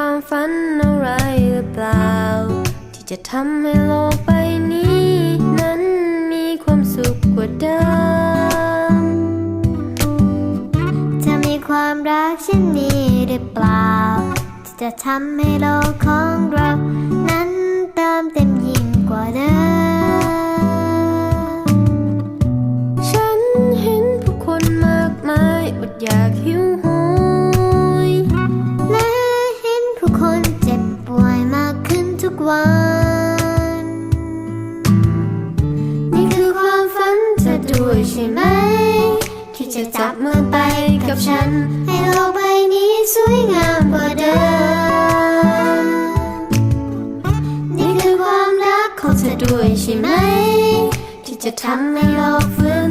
ความฝันอะไรหรือเปล่า ที่จะทำให้โลกใบนี้ นั้นมีความสุขกว่าเดิม จะมีความรักเช่นนี้หรือเปล่า ที่จะทำให้โลกของเรา ยใช่ไหม ที่จะจับมือไปกับฉัน ให้โลกใบนี้สวยงามกว่าเดิม นี่คือความรักของเธอด้วยใช่ไหม ที่จะทำให้โลกฟื้น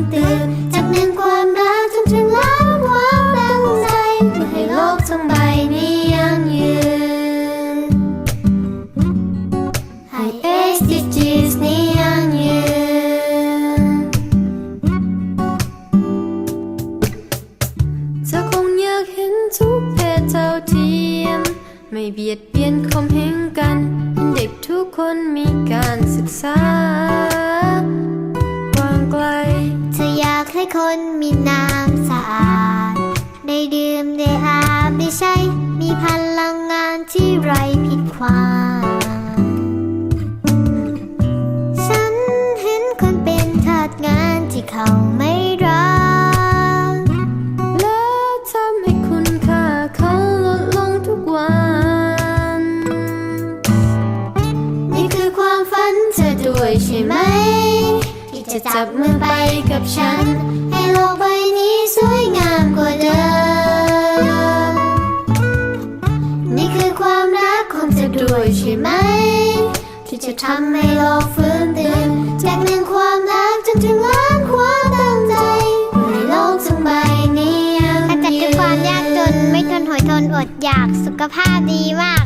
เบียดเบียนคมเหงกันเห็นเด็กทุกคนมีการศึกษากว้างไกลเธออยากให้คนมีน้ำสะอาด ได้ดื่มได้อาบได้ใช้ มีพลังงานที่ไร้ผิดความ จะจับมือไปกับฉัน ให้โลกใบนี้สวยงามกว่าเดิม นี่คือความรักของเธอด้วยใช่ไหม ที่จะทำให้โลกฟื้นตื่นจากหนึ่งความรักจนถึงล้านความตั้งใจให้โลกทั้งใบนี้ยั่งขจัดยืทุกความยากจนไม่ทนหอยทนอดอยากสุขภาพดีมาก